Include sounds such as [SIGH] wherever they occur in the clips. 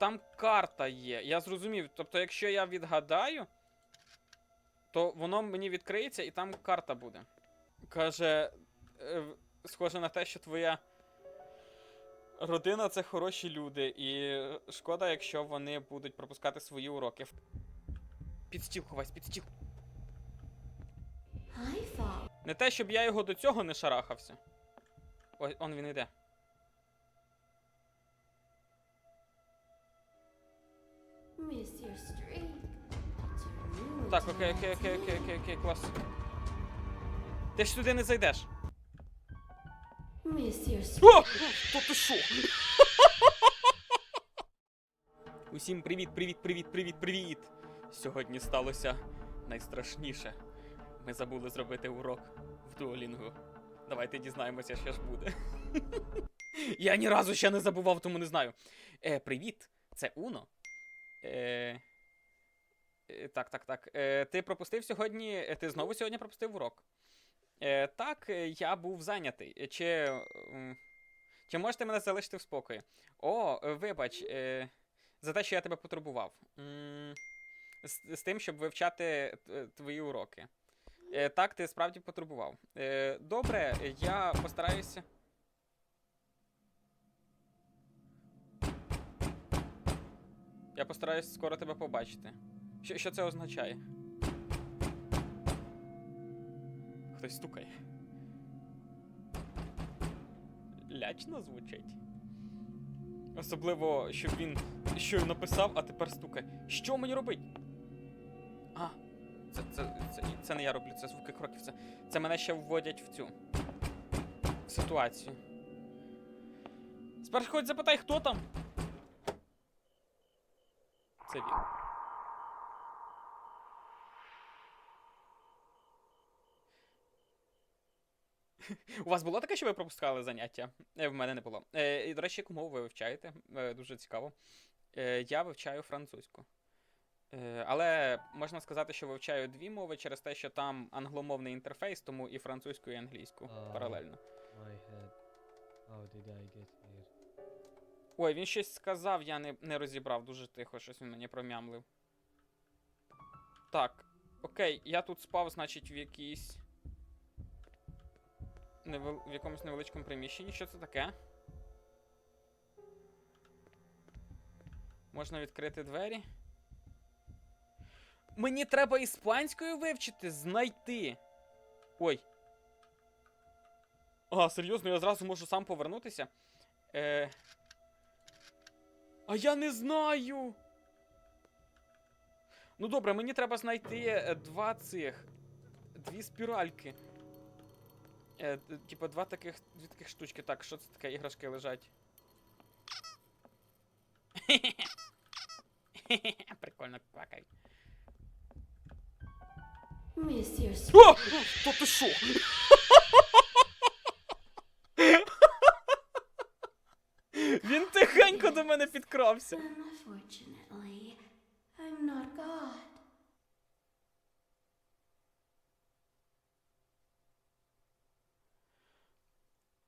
там карта є. Я зрозумів. Тобто, якщо я відгадаю, то воно мені відкриється і там карта буде. Каже, е, схоже на те, що твоя родина це хороші люди, і шкода, якщо вони будуть пропускати свої уроки. Під стіл ховайся, під стіл. Не те, щоб я його до цього не шарахався. Ой, он він іде. Так, окей, окей, окей, окей, окей, окей, клас. Ти ж сюди не зайдеш. О! То ти що? [LAUGHS] Усім привіт, привіт, привіт, привіт, привіт! Сьогодні сталося найстрашніше. Ми забули зробити урок в дуолінгу. Давайте дізнаємося, що ж буде. [LAUGHS] Я ні разу ще не забував, тому не знаю. Е, привіт, це Уно. Е, е, так, так, так. Е, ти пропустив сьогодні. Ти знову сьогодні пропустив урок. Так, я був зайнятий. Чи. Чи можете мене залишити в спокої? О, вибач, за те, що я тебе потурбував. З, з тим, щоб вивчати твої уроки. Так, ти справді потурбував. Добре, я постараюся. Я постараюсь скоро тебе побачити. Що, що це означає? Хтось стукає. Лячно звучить. Особливо, щоб він щойно написав, а тепер стукає. Що мені робить? А, це, це, це, це не я роблю, це звуки кроків. Це, це мене ще вводять в цю ситуацію. Спершу хоч запитай, хто там. Це він. [LAUGHS] У вас було таке, що ви пропускали заняття? Е, В мене не було. Е, і, до речі, яку мову ви вивчаєте? Е, дуже цікаво. Е, я вивчаю французьку. Е, але можна сказати, що вивчаю дві мови через те, що там англомовний інтерфейс, тому і французьку, і англійську паралельно. My head. How did I get? Ой, він щось сказав, я не, не розібрав дуже тихо, щось він мені промямлив. Так, окей, я тут спав, значить, в якійсь. Невел... в якомусь невеличкому приміщенні. Що це таке? Можна відкрити двері. Мені треба іспанською вивчити, знайти. Ой. А, серйозно, я зразу можу сам повернутися. Е... А я не знаю. Ну добре, мені треба знайти е, два цих. Дві спіральки. Е, типа два таких, дві таких штучки. Так, що це таке? Іграшки лежать. [LAUGHS] Прикольно квакай. О! То ти що? [LAUGHS] Він тихенько до мене підкрався. Unfortunately, I'm not God.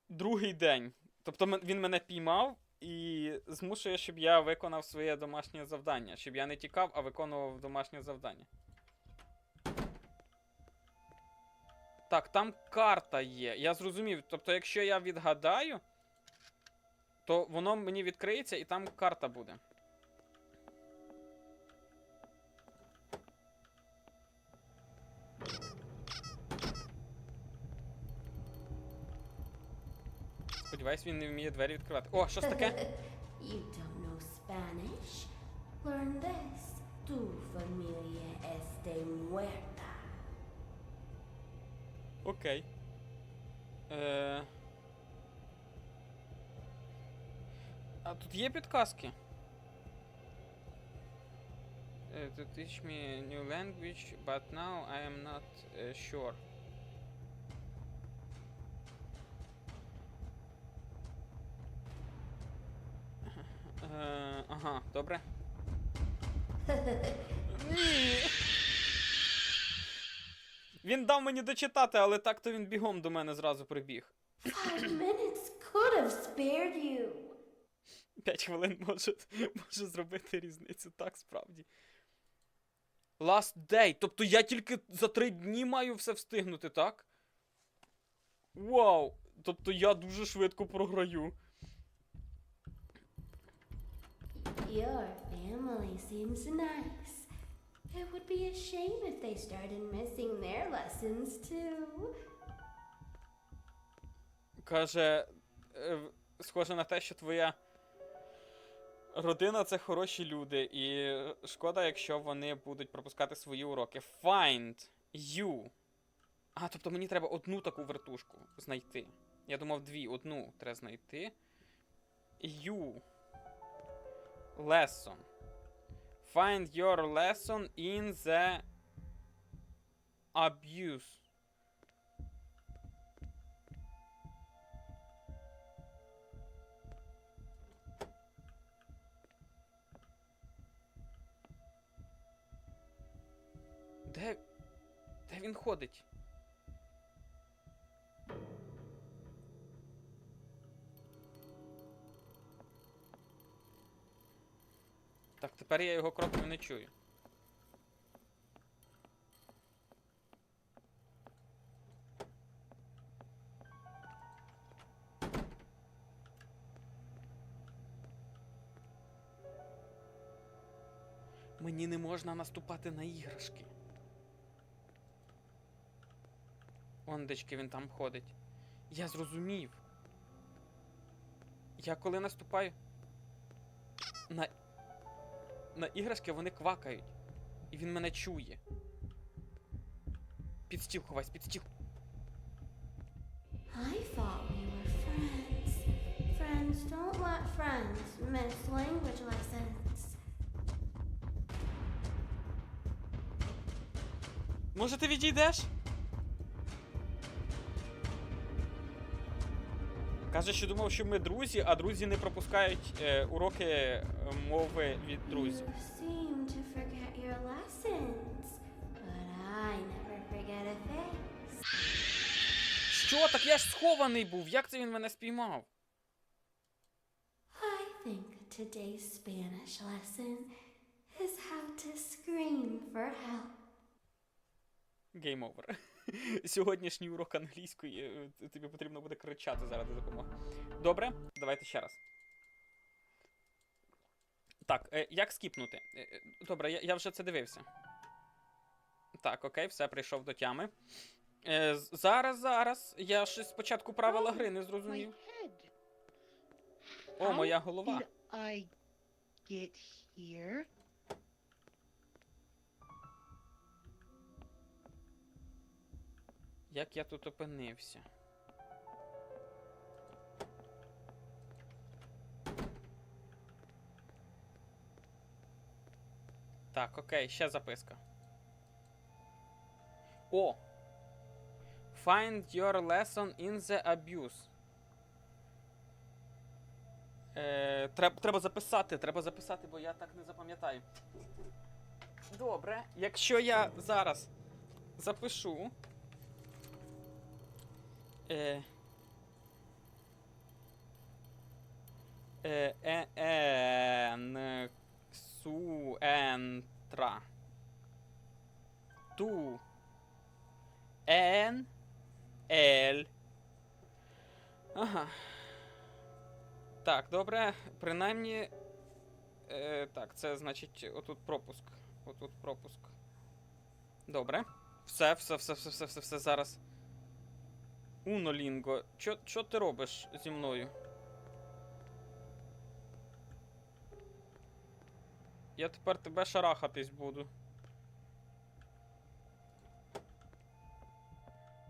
Другий день. Тобто він мене піймав і змушує, щоб я виконав своє домашнє завдання. Щоб я не тікав, а виконував домашнє завдання. Так, там карта є. Я зрозумів. Тобто, якщо я відгадаю, то воно мені відкриється і там карта буде. Сподіваюсь, він не вміє двері відкривати. О, що ж таке? [LAUGHS] you don't know Spanish? Learn this. Tu familia esté muerta. Окей. Е... А тут є підказки? Е, To teach me a new language, but now I am not е, sure. Е, ага, добре. Ні. [LAUGHS] Він дав мені дочитати, але так то він бігом до мене зразу прибіг. Five minutes could have spared you. 5 хвилин може, може зробити різницю, так справді. Last day. Тобто я тільки за 3 дні маю все встигнути, так? Вау! Тобто я дуже швидко програю. Your family seems nice. It would be a shame if they started missing their lessons too. Каже, е, схоже на те, що твоя родина це хороші люди, і шкода, якщо вони будуть пропускати свої уроки. Find you. А, тобто мені треба одну таку вертушку знайти. Я думав, дві, одну треба знайти. You. Lesson. Find your lesson in the abuse. Де. Де він ходить? Так, тепер я його кроків не чую. Мені не можна наступати на іграшки. Ондечки він там ходить. Я зрозумів. Я коли наступаю на. На іграшки вони квакають. І він мене чує. Під стіл ховайся, під стіл. I thought we were friends. Friends don't let friends miss language lessons. Може ти відійдеш? Каже, що думав, що ми друзі, а друзі не пропускають е, уроки е, мови від друзів. Що? Так я ж схований був. Як це він мене спіймав? I think today's Spanish lesson is how to scream for help. Гейм овер. [LAUGHS] Сьогоднішній урок англійської. е, Тобі потрібно буде кричати заради допомоги. Добре, давайте ще раз. Так, е, як скіпнути? Е, Добре, я, вже це дивився. Так, окей, все, прийшов до тями. Зараз, зараз. Я ще спочатку правила гри не зрозумів. О, моя голова. Як я тут опинився? Так, окей, ще записка. О! Find your lesson in the abuse. Е, треба, треба записати, треба записати, бо я так не запам'ятаю. Добре, якщо я зараз запишу. Е, е, е, ен, су, ентра. Ту. Ен. Ель. Ага. Так, добре. Принаймні. Е, так, це значить отут пропуск. Отут пропуск. Добре. Все, все, все, все, все, все, все зараз. Уно Лінго, що, що ти робиш зі мною? Я тепер тебе шарахатись буду.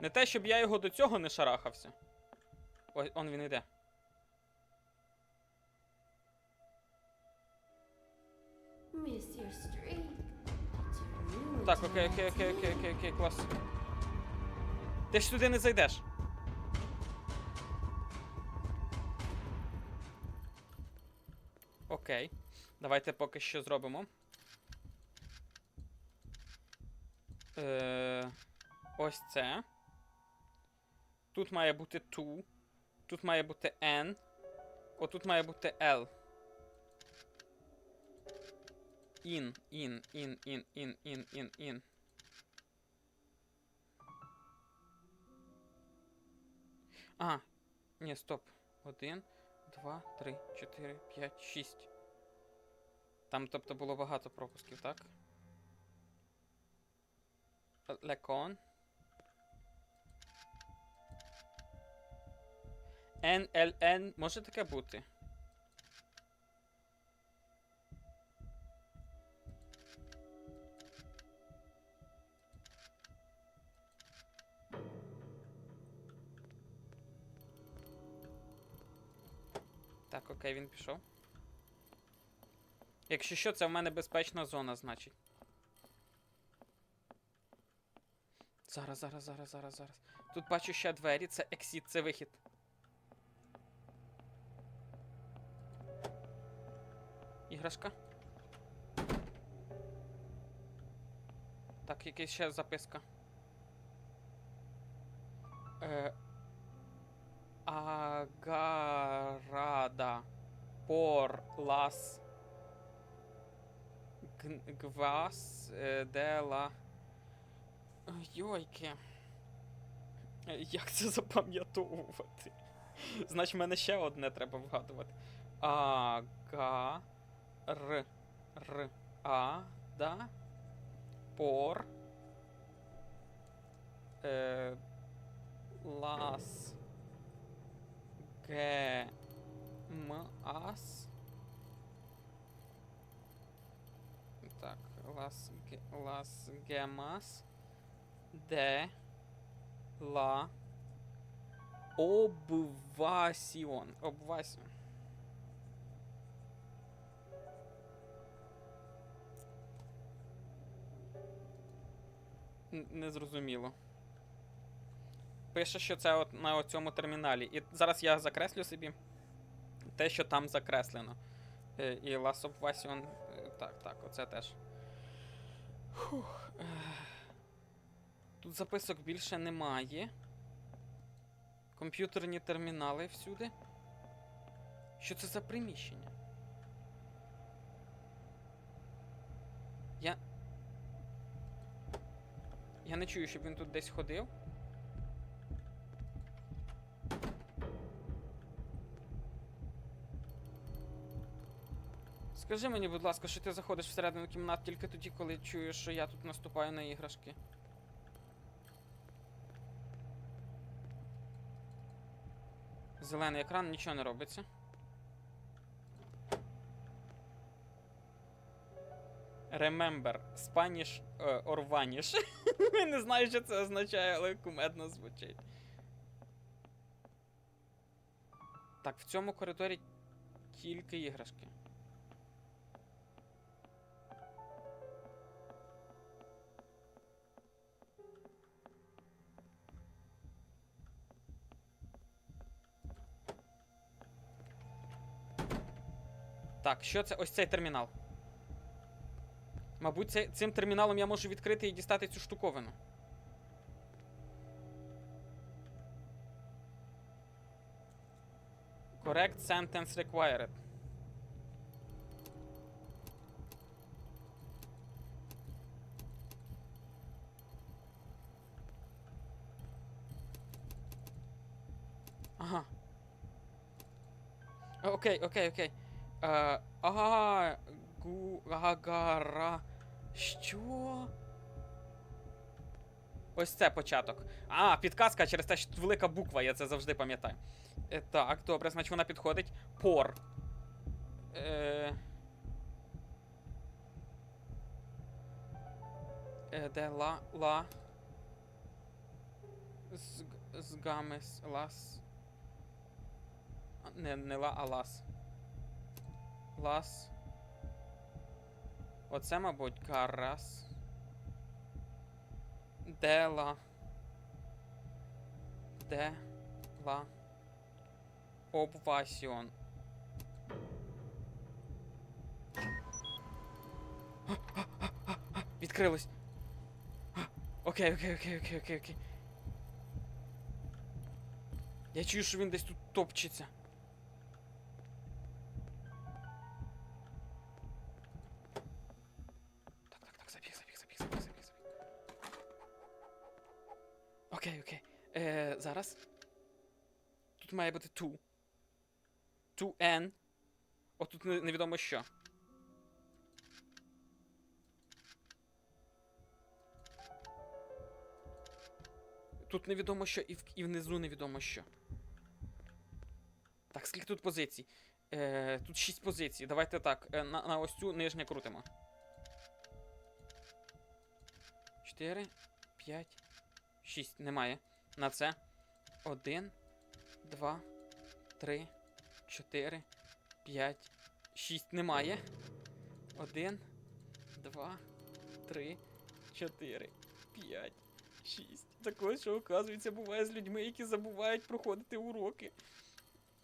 Не те, щоб я його до цього не шарахався. Ой, он він іде. Так, окей, окей, окей, окей, окей, окей, клас. Ти ж сюди не зайдеш. Окей. Давайте поки що зробимо. Е, ось це. Тут має бути to. Тут має бути N. Отут має бути L. ін, ін, ін, ін, ін, ін, ін, ін. А, ні, стоп. Один, два, три, чотири, п'ять, шість. Там, тобто, було багато пропусків, так? Лекон. НЛН може таке бути? Так, окей, він пішов. Якщо що, це в мене безпечна зона, значить. Зараз, зараз, зараз, зараз, зараз. Тут бачу ще двері, це ексіт, це вихід. Іграшка. Так, якась ще записка. Е, Г- Гвас е, де Йойки. Як це запам'ятовувати? Значить, в мене ще одне треба вгадувати. А, га, р, р, а, да, пор, е, лас, ге, м, ас. Лас, лас, гемас, де, ла, обвасіон. Обвасіон. Незрозуміло. Пише, що це от на цьому терміналі. І зараз я закреслю собі те, що там закреслено. Е, І Last Obvation. е, Так, так, оце теж. Фух. Тут записок більше немає. Комп'ютерні термінали всюди. Що це за приміщення? Я. Я не чую, щоб він тут десь ходив. Скажи мені, будь ласка, що ти заходиш всередину кімнат тільки тоді, коли чуєш, що я тут наступаю на іграшки. Зелений екран, нічого не робиться. Remember, Spanish е, or vanish. [LAUGHS] Не знаю, що це означає, але кумедно звучить. Так, в цьому коридорі тільки іграшки. Так, що це? Ось цей термінал. Мабуть, це, цим терміналом я можу відкрити і дістати цю штуковину. Correct sentence required. Ага. Окей, окей, окей. Ага, гу, агара. Що? Ось це початок. А, підказка через те, що велика буква, я це завжди пам'ятаю. Е, так, добре, значить вона підходить. Пор. Е... Е, де ла. Ла. З, згамес. Лас. Не, не ла, а лас. Лас. Оце, мабуть, Карас. Дела. Де. Ла. Обвасіон. Відкрилось. Окей, окей, окей, окей, окей, окей. Я чую, що він десь тут топчеться. Окей, окей. Е, зараз. Тут має бути to. To n. О, тут невідомо що. Тут невідомо що, і, в, і внизу невідомо що. Так, скільки тут позицій? Е, тут 6 позицій. Давайте так. Е, на, на ось цю нижнє крутимо. 4, 5, 6. Немає. На це. 1, 2, 3, 4, 5, 6. Немає. 1, 2, 3, 4, 5, 6. Також, що, оказується, буває з людьми, які забувають проходити уроки.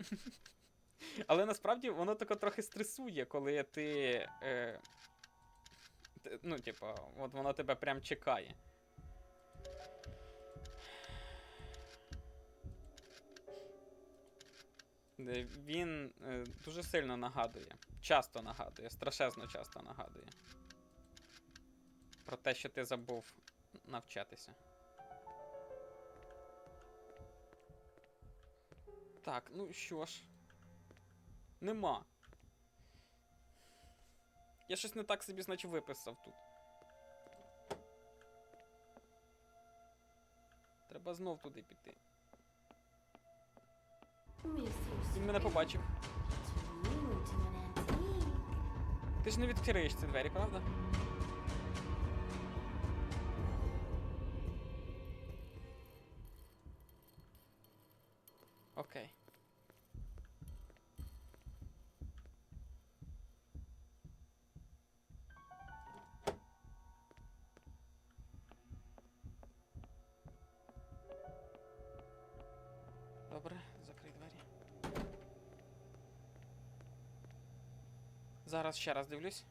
[LAUGHS] Але насправді воно тако трохи стресує, коли ти. Е, ну, типа, от воно тебе прям чекає. Він е, дуже сильно нагадує. Часто нагадує, страшезно часто нагадує. Про те, що ти забув навчатися. Так, ну що ж. Нема. Я щось не так собі, значить, виписав тут. Треба знов туди піти. Він мене побачив. Ти ж не відкриєш ці двері, правда? Зараз ще раз дивлюсь.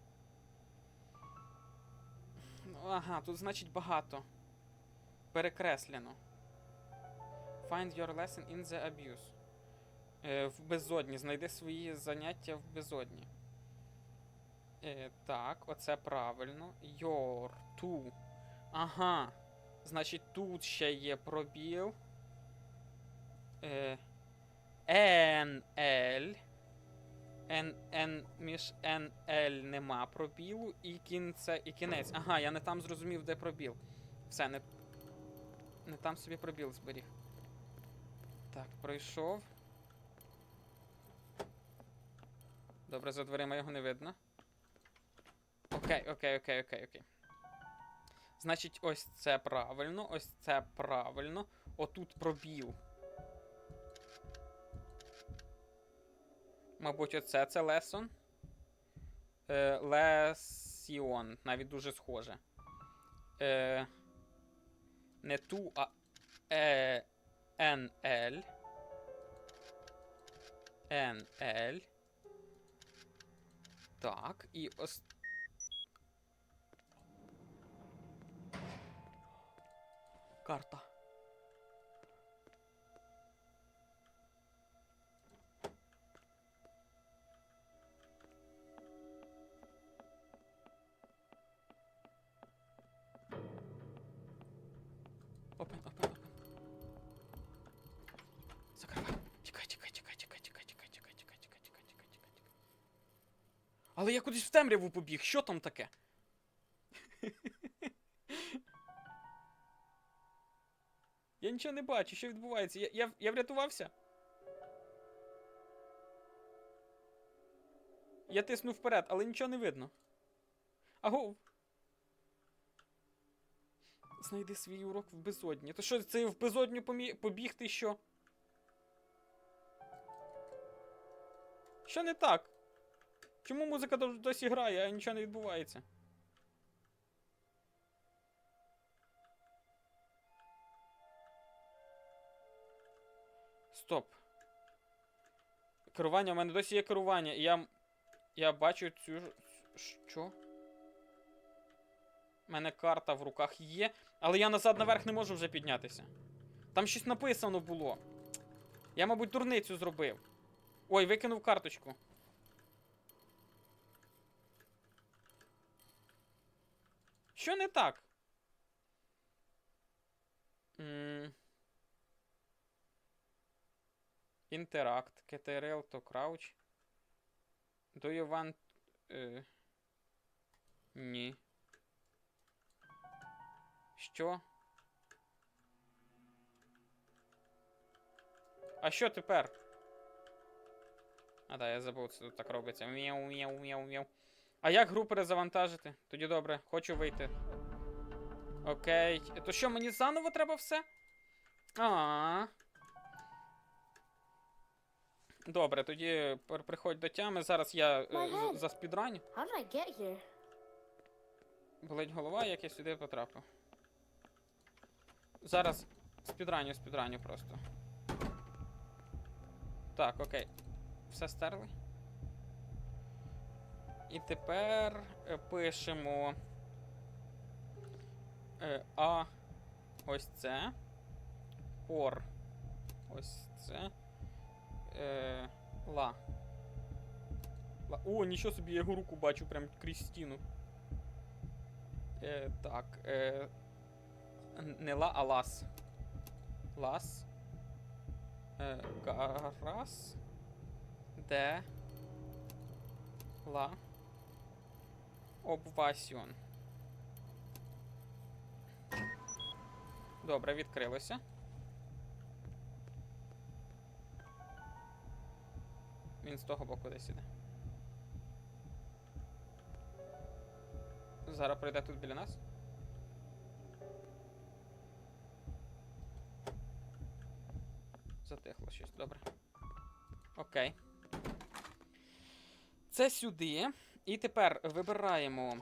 Ага, тут значить багато. Перекреслено. Find your lesson in the abuse. Е, в безодні. Знайди свої заняття в безодні. Е, так, оце правильно. Your to. Ага. Значить, тут ще є пробіл. Е, NL. N, між NL нема пробілу і кінце, і кінець. Ага, я не там зрозумів, де пробіл. Все, не, не там собі пробіл зберіг. Так, пройшов. Добре, за дверима його не видно. Окей, окей, окей, окей, окей. Значить, ось це правильно, ось це правильно. Отут пробіл. Мабуть, оце це лесон. Е, лесіон. Навіть дуже схоже. Е, не ту, а е, НЛ. НЛ. Так, і ос... Карта. Опен, опен, опен. Закривай. Тікай, тікай, тікай, тікай, тікай, тікай, тікай, тікай, тікай, тікай, тікай, тікай, тікай. Але я кудись в темряву побіг. Що там таке? Я нічого не бачу, що відбувається. Я, я, я врятувався? Я тиснув вперед, але нічого не видно. Аго. Знайди свій урок в безодні. То що, це в безодню помі... побігти що? Що не так? Чому музика досі грає, а нічого не відбувається? Стоп. Керування, у мене досі є керування, і я. Я бачу цю. ж- Що? У мене карта в руках є, але я назад наверх не можу вже піднятися. Там щось написано було. Я, мабуть, дурницю зробив. Ой, викинув карточку. Що не так? CTRL to crouch. Do you want... Е... Ні. Що? А що тепер? А, да, я забув, це тут так робиться. Мяу, мяу, мяу, мяу. А як гру перезавантажити? Тоді добре, хочу вийти. Окей. То що, мені заново треба все? А. Добре, тоді приходь до тями. Зараз я е, за спідраню. Болить голова, як я сюди потрапив. Зараз спідраню, спідраню просто. Так, окей. Все стерли. І тепер е, пишемо. Е, а. Ось це. Ор. Ось це. Е, ла. ла. О, нічого собі, я його руку бачу прям крізь стіну. Е, так. Е, не ла, а лас. Лас. Е, гарас. Де. Ла. Обвасіон. Добре, відкрилося. Він з того боку десь іде. Зараз прийде тут біля нас. Затихло щось, добре. Окей. Це сюди. І тепер вибираємо.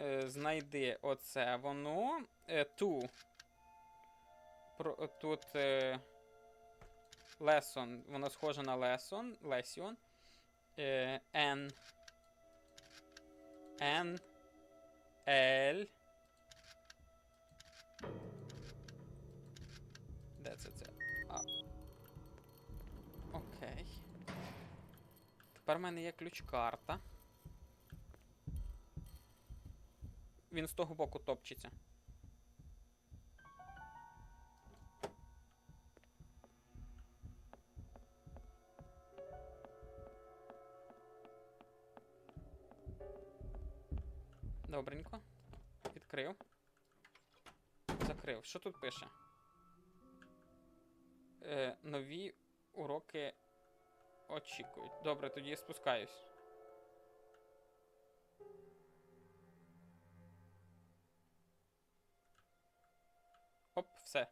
е, Знайди оце воно. Е, Ту. Про, тут. Е, Lesson. Воно схоже на lesson. Lesson. Е, N. N. L. Де це це? Окей. Тепер в мене є ключ-карта. Він з того боку топчеться. Добренько. Відкрив. Закрив. Що тут пише? Е, нові уроки очікують. Добре, тоді я спускаюсь. Оп, все.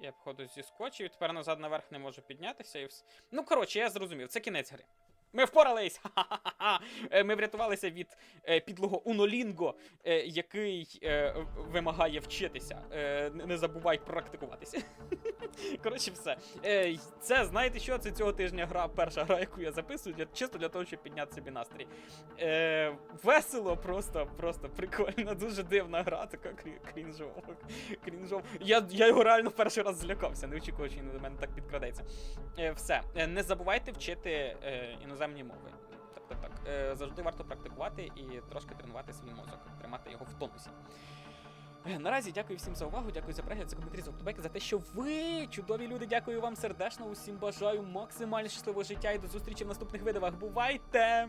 Я походу зіскочив, тепер назад наверх не можу піднятися і все. Ну, коротше, я зрозумів, це кінець гри. Ми впорались! [LAUGHS] Ха-ха-ха! Е, Ми врятувалися від е, підлого Унолінго, е, який вимагає вчитися. Не забувай практикуватися. [LAUGHS] [LAUGHS] Коротше, все. Це, знаєте що? Це цього тижня гра, перша гра, яку я записую, для, чисто для того, щоб підняти собі настрій. Е, весело, просто, просто прикольно, дуже дивна гра, така крі- крінжова. крінжова. Я, я його реально перший раз злякався, не очікував, що він до мене так підкрадеться. Е, все. Е, не забувайте вчити е, іноземні мови. Так, так. Е, завжди варто практикувати і трошки тренувати свій мозок, тримати його в тонусі. Наразі дякую всім за увагу, дякую за перегляд, за коментарі, за вподобайки, за те, що ви чудові люди. Дякую вам сердечно. Усім бажаю максимально щасливого життя і до зустрічі в наступних видавах. Бувайте!